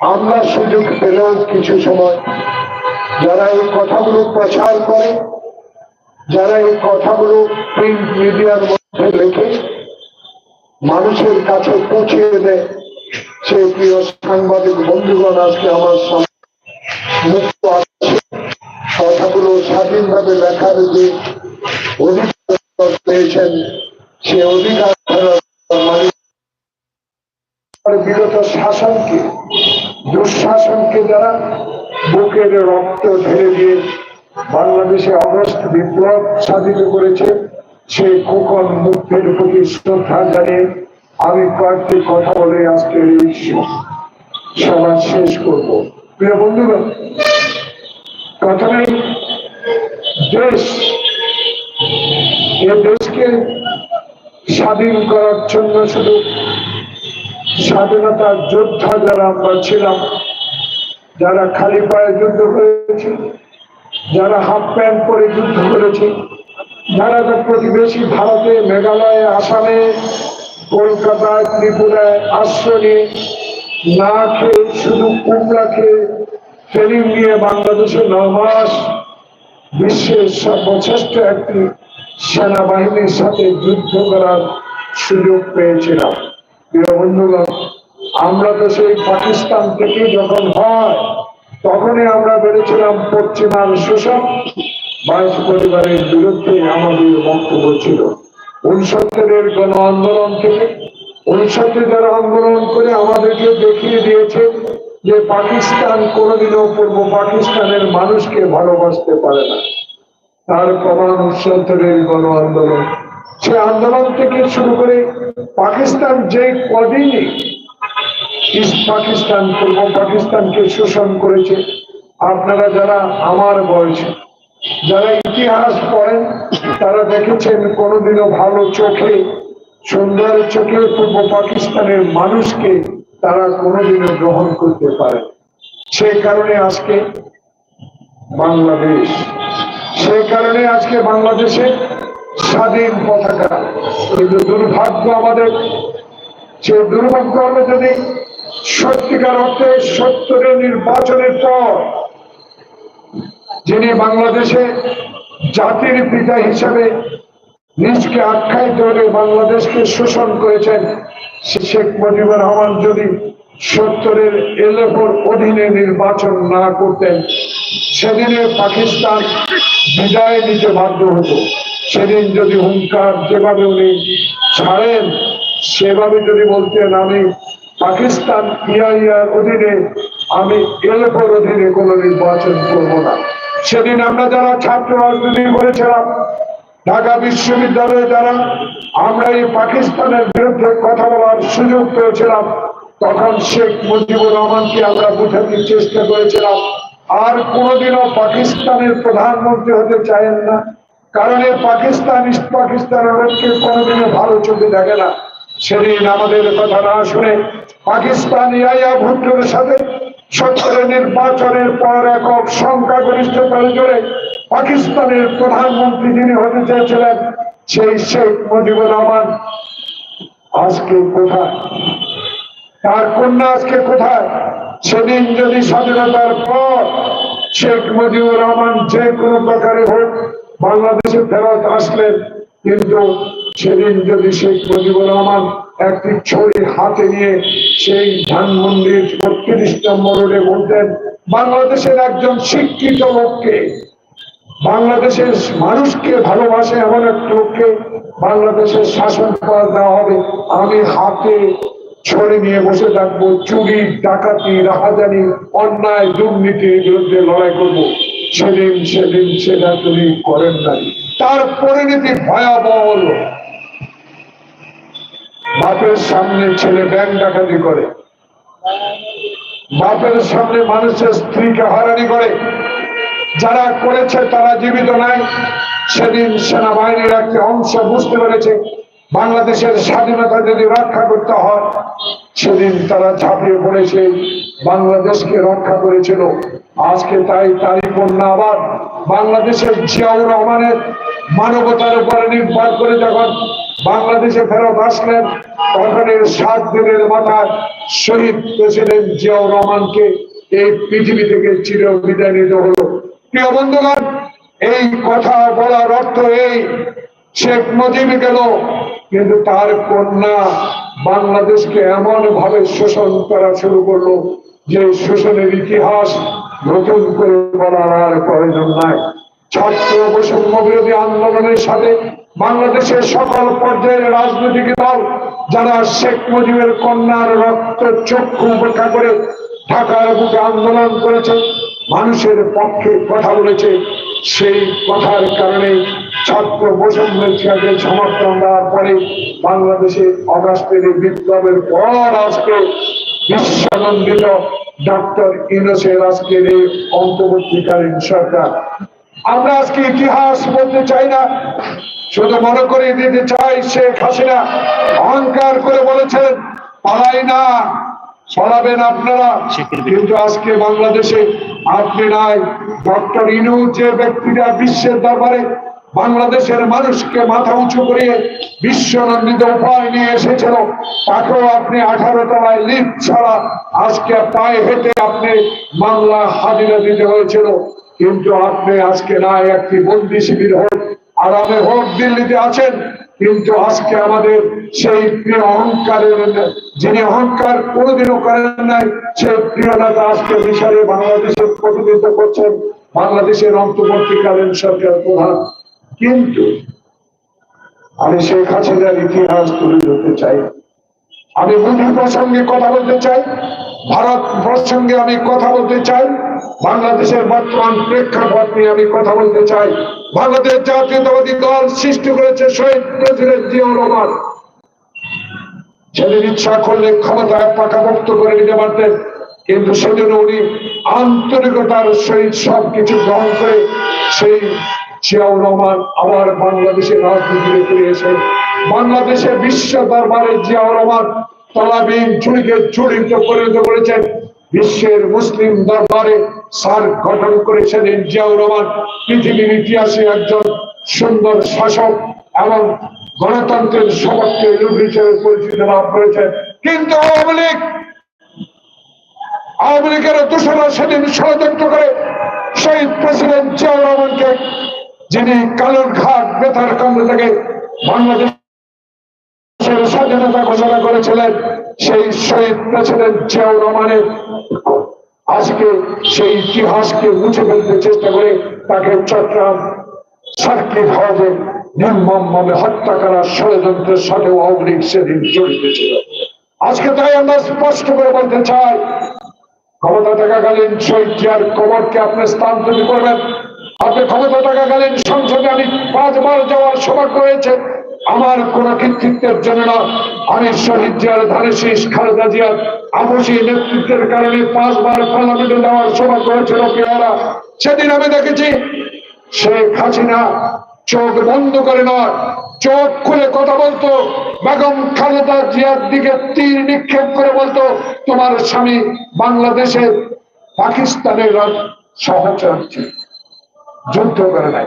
আমরা সুযোগ পেলেও কিছু সময়। যারা এই কথাগুলো প্রচার করে, যারা এই কথাগুলো প্রিন্ট মিডিয়ার মধ্যে লেখে, মানুষের কাছে পৌঁছিয়ে দেয়। সেই প্রিয় সাংবাদিক বন্ধুগণ, আজকে আমার মুক্ত আছে। কথাগুলো স্বাধীনভাবে লেখার যে অধিকার পেয়েছেন, সে অধিকার বিগত শাসনকে দুঃশাসনকে যারা বুকের রক্ত ঢেলে দিয়ে বাংলাদেশে অগস্ট বিপ্লব সাধিত করেছে, সেই খোকন মুক্তির প্রতি শ্রদ্ধা জানিয়ে আমি কয়েকটি কথা বলে আজকে সভা শেষ করব। প্রিয় বন্ধুগণ প্রথমে দেশ, এ দেশকে স্বাধীন করার জন্য শুধু স্বাধীনতার যোদ্ধা যারা আমরা ছিলাম, যারা খালি পায়ে যুদ্ধ করেছি, যারা হাফ প্যান্ট পরে যুদ্ধ করেছি, যারা তো প্রতিবেশী ভারতে, মেঘালয়ে, আসামে, কলকাতায়, ত্রিপুরায় আশ্রয় না খেয়ে, শুধু কুমড়া খেয়ে ট্রেনিং নিয়ে বাংলাদেশে ন মাস বিশ্বের সর্বশ্রেষ্ঠ একটি সেনাবাহিনীর সাথে যুদ্ধ করার সুযোগ পেয়েছিলাম। আমরা তো সেই পাকিস্তান থেকে যখন হয়, তখনই আমরা বেড়েছিলাম পশ্চিমার শোষণ বাইশ পরিবারের বিরুদ্ধে আমাদের বক্তব্য ছিল। উনসত্তরের গণ আন্দোলন থেকে উনসত্তর যারা আন্দোলন করে আমাদেরকে দেখিয়ে দিয়েছে যে পাকিস্তান কোনোদিনও পূর্ব পাকিস্তানের মানুষকে ভালোবাসতে পারে না। তার প্রমাণ উনসত্তরের গণ আন্দোলন। সে আন্দোলন থেকে শুরু করে পাকিস্তান যে কদিনই ইস্ট পাকিস্তান, পূর্ব পাকিস্তানকে শোষণ করেছে, আপনারা যারা আমার বয়সে, যারা ইতিহাস পড়েন, তারা দেখেছেন কোনোদিনও ভালো চোখে, সুন্দর চোখে পূর্ব পাকিস্তানের মানুষকে তারা কোনোদিনও গ্রহণ করতে পারে। সেই কারণে আজকে বাংলাদেশ, সেই কারণে আজকে বাংলাদেশে স্বাধীন পতাকা। কিন্তু দুর্ভাগ্য আমাদের, সে দুর্ভাগ্য হবে যদি সত্যিকার অর্থে সত্তরের নির্বাচনের পর যিনি বাংলাদেশে জাতির পিতা হিসাবে নিজকে আখ্যায়িত করে বাংলাদেশকে শোষণ করেছেন শেখ মুজিবুর রহমান যদি সত্তরের এলেফোর অধীনে নির্বাচন না করতেন, সেদিনে পাকিস্তান বিদায় নিতে বাধ্য হতো। সেদিন যদি হুঙ্কার যেভাবে উনি ছাড়েন, সেভাবে যদি বলতেন আমি পাকিস্তান ইয়ার অধীনে, আমি এলেফোর অধীনে কোনো নির্বাচন করব না। সেদিন আমরা যারা ছাত্র রাজনীতি করেছিলাম, ঢাকা বিশ্ববিদ্যালয়ে যারা আমরা এই পাকিস্তানের বিরুদ্ধে কথা বলার সুযোগ পেয়েছিলাম, তখন শেখ মুজিবুর রহমানকে আমরা বোঝাতে চেষ্টা করেছিলাম। আর কোনোদিনও পাকিস্তানের প্রধানমন্ত্রী হতে চায়েন না। কারণ এই পাকিস্তান, ইস্ট পাকিস্তানের লোককে কোনোদিনও ভালো চোখে দেখে না। সেদিন আমাদের কথা না শুনে পাকিস্তান ইয়াইয়া ভুট্টোর সাথে সত্তরের নির্বাচনের পর একক সংখ্যাগরিষ্ঠতার জোরে পাকিস্তানের প্রধানমন্ত্রী যিনি হতে চেয়েছিলেন, সেই শেখ মুজিবুর রহমান। আজকে কোথায়? তার কন্যা আজকে কোথায়? সেদিন যদি স্বাধীনতার পর শেখ মুজিবুর রহমান যে কোনো প্রকারে হোক বাংলাদেশে ফেরত আসলেন, কিন্তু সেদিন যদি শেখ মুজিবুর রহমান একটি ছড়ি হাতে নিয়ে সেই ধানমন্দির বত্রিশ নম্বর রোডে বলতেন বাংলাদেশের একজন শিক্ষিত লোককে, বাংলাদেশের মানুষকে ভালোবাসে এমন এক লোককে বাংলাদেশের শাসন করা দেওয়া হবে। আমি হাতে ছড়ে নিয়ে বসে থাকব চুরি ডাকাতি, রাহাজানি, অন্যায়, দুর্নীতির বিরুদ্ধে লড়াই করব। সেদিন সেদিন সেটা তিনি করেন নাই। তার পরিণতি ভয়াবহ হলো। বাপের সামনে ছেলে ব্যাংক ডাকাতি করে। বাপের সামনে মানুষের স্ত্রীকে হয়রানি করে। যারা করেছে তারা জীবিত নাই। সেদিন সেনাবাহিনীর একটি অংশ বুঝতে পেরেছে, বাংলাদেশের স্বাধীনতা যদি রক্ষা করতে হয়, সেদিন তারা ঝাঁপিয়ে পড়েছে, বাংলাদেশকে রক্ষা করেছিল। আজকে তাই তারই কন্যা আবার বাংলাদেশের জিয়াউর রহমানের মানবতার উপরে নির্ভর করে যখন বাংলাদেশে ফেরত আসলেন, তখন এর সাত দিনের মাথায় শহীদ প্রেসিডেন্ট জিয়াউর রহমানকে। এই পৃথিবী থেকে চির বিদায় নিতে হলো। প্রিয় বন্ধুগণ, এই কথা বলার অর্থ এই, শেখ মুজিব গেল, কিন্তু তার কন্যা বাংলাদেশকে এমন ভাবে শোষণ করা শুরু করল যে শোষণের ইতিহাস নতুন করে বলার আর প্রয়োজন নাই। ছাত্র বৈষম্য বিরোধী আন্দোলনের সাথে বাংলাদেশের সকল পর্যায়ের রাজনৈতিক দল, যারা শেখ মুজিবের কন্যার রক্ত চক্ষু উপেক্ষা করে ঢাকার বুকে আন্দোলন করেছে, মানুষের পক্ষে কথা বলেছে। সেই কথার কারণে ছাত্র বৈষম্যের সাথে সমর্থন দেওয়ার পরে বাংলাদেশে অগাস্টের বিপ্লবের পর আজকে বিশ্বনন্দিত ডক্টর ইনোসের আজকের এই অন্তর্বর্তীকালীন সরকার। আমরা আজকে ইতিহাস বলতে চাই না, শুধু মনে করে দিতে চাই শেখ হাসিনা। অহংকার করে বলেছেন, পালাই না। পালাবেন আপনারা। কিন্তু আজকে বাংলাদেশে আপনি নাই। ডক্টর ইনু যে ব্যক্তিরা বিশ্বের দরবারে বাংলাদেশের মানুষকে মাথা উঁচু করিয়ে বিশ্বনন্দিত উপায় নিয়ে এসেছিল তাকেও আপনি আঠারো তলায় লিফট ছাড়া আজকে পায়ে হেঁটে আপনি বাংলা হাজিরা দিতে হয়েছিল। কিন্তু আপনি আজকে নাই একটি বন্দি শিবির হোক আরামে হোক দিল্লিতে আছেন কিন্তু আজকে আমাদের সেই প্রিয় অহংকারের যিনি অহংকার কোনোদিনও করেন নাই, সেই প্রিয় নেতা আজকে মিশরে বাংলাদেশের প্রতিনিধিত্ব করছেন, বাংলাদেশের অন্তর্বর্তীকালীন সরকার প্রধান। কিন্তু আমি শেখ হাসিনার ইতিহাস তুলে ধরতে চাই। আমি মোদী প্রসঙ্গে কথা বলতে চাই। ভারত প্রসঙ্গে আমি কথা বলতে চাই, বাংলাদেশের বর্তমান প্রেক্ষাপট নিয়ে আমি কথা বলতে চাই। বাংলাদেশ জাতীয়তাবাদী দল সৃষ্টি করেছে শহীদ প্রেসিডেন্ট জিয়াউর রহমান। সেদিন ইচ্ছা করলে ক্ষমতায় পাকাভুক্ত করে নিতে পারতেন, কিন্তু সেদিন উনি আন্তরিকতার সহিত সবকিছু গ্রহণ করে সেই জিয়াউর রহমান আবার বাংলাদেশের রাজনীতিতে ফিরে এসে বাংলাদেশে বিশ্ব দরবারে জিয়াউর রহমান তলাবিহীন চুরিকে চুরিতে পরিণত করেছেন বিশ্বের মুসলিম দরবারে সার গঠন করেছেন জিয়াউর রহমান, পৃথিবীর ইতিহাসে একজন সুন্দর শাসক এবং গণতন্ত্রের সপক্ষে লোক হিসেবে পরিচিতি লাভ করেছেন। কিন্তু আওয়ামী লীগ, আওয়ামী লীগের দোষরা সেদিন ষড়যন্ত্র করে শহীদ প্রেসিডেন্ট জিয়াউর রহমানকে, যিনি কালুর ঘাট বেতার কেন্দ্র থেকে বাংলাদেশের স্বাধীনতা ঘোষণা করেছিলেন সেই শহীদ প্রেসিডেন্ট জিয়াউর রহমানের। আজকে সেই ইতিহাসকে মুছে ফেলতে চেষ্টা করে তাকে চট্টগ্রাম সার্কিট হাউসে নির্মমভাবে হত্যা করার ষড়যন্ত্রের সাথে আওয়ামী লীগ সেদিন জড়িত ছিল। আজকে তাই আমরা স্পষ্ট করে বলতে চাই, ক্ষমতা থাকাকালীন শহীদ জিয়ার কবরকে আপনি স্থানান্তরিত করবেন। আপনি ক্ষমতা থাকাকালীন সংসদে আমি পাঁচবার যাওয়ার সৌভাগ্য হয়েছে। আমার কোন কৃতিত্বের জন্য না। আমি শহীদ জিয়ার ধারে শেষ খালেদা জিয়ার আপসী নেতৃত্বের কারণে পাঁচবার পার্লামেন্টে যাওয়ার সৌভাগ্য হয়েছিল পেয়ারা। সেদিন আমি দেখেছি, শেখ হাসিনা চোখ বন্ধ করে নয়, চোখ খুলে কথা বলতো। বেগম খালেদা জিয়ার দিকে তীর নিক্ষেপ করে বলতো, তোমার স্বামী বাংলাদেশে পাকিস্তানের সহচর্য যুদ্ধ করে নাই।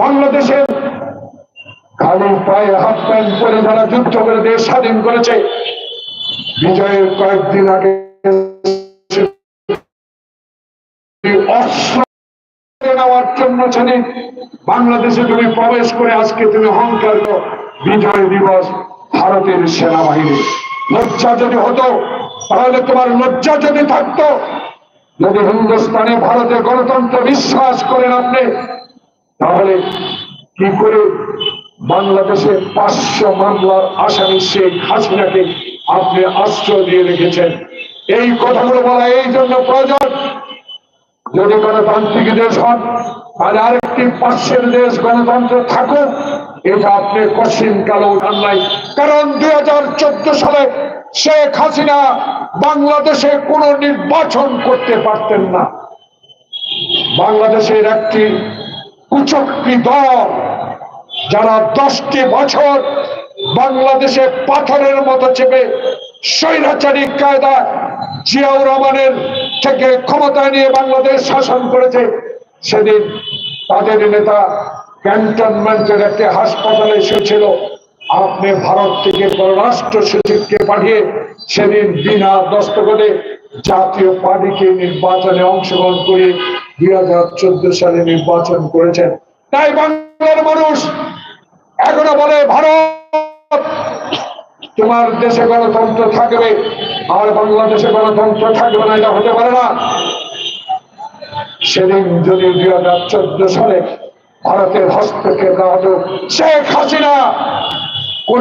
বাংলাদেশের কালো পায়ে হাত প্যান্ট পরে যারা যুদ্ধ করে দেশ স্বাধীন করেছে, বিজয়ের কয়েকদিন আগে বাংলাদেশে তুমি প্রবেশ করে আজকে তুমি অহংকার বিজয় দিবস ভারতের সেনাবাহিনী। লজ্জা যদি হতো, তাহলে তোমার লজ্জা যদি থাকতো, যদি হিন্দুস্তানে ভারতের গণতন্ত্র বিশ্বাস করেন আপনি তাহলে কি করে বাংলাদেশে পাঁচশো মামলার আসামি শেখ হাসিনাকে আপনি আশ্রয় দিয়ে রেখেছেন? এই কথাগুলো বলা এই জন্য প্রয়োজন। যদি গণতান্ত্রিক দেশ হন আর আরেকটি পাশের দেশ গণতন্ত্র থাকুক, এটা আপনি কশিন কালো উঠান নাই। কারণ দুই হাজার চোদ্দ সালে শেখ হাসিনা বাংলাদেশে কোনো নির্বাচন করতে পারতেন না। বাংলাদেশের একটি কুচক্রি দল যারা দশটি বছর বাংলাদেশে পাথরের মতো চেপে স্বৈরাচারী কায়দা জিয়াউর রহমানের থেকে ক্ষমতায় নিয়ে বাংলাদেশ শাসন করেছে, সেদিন তাদের নেতা ক্যান্টনমেন্টের একটি হাসপাতালে এসেছিল। আপনি ভারত থেকে পররাষ্ট্র সচিবকে পাঠিয়ে সেদিন বিনা দস্তখতে জাতীয় পার্টিকে নির্বাচনে অংশগ্রহণ করে দুই হাজার চোদ্দ সালে নির্বাচন করেছেন। তাই বাংলার মানুষ এখনও বলে, ভারত, তোমার দেশে গণতন্ত্র থাকবে, আর বাংলাদেশে গণতন্ত্র থাকবে না, এটা হতে পারে না। সেদিন যদি দুই হাজার চোদ্দ সালে ভারতের হস্তক্ষেপ না হতো, শেখ হাসিনা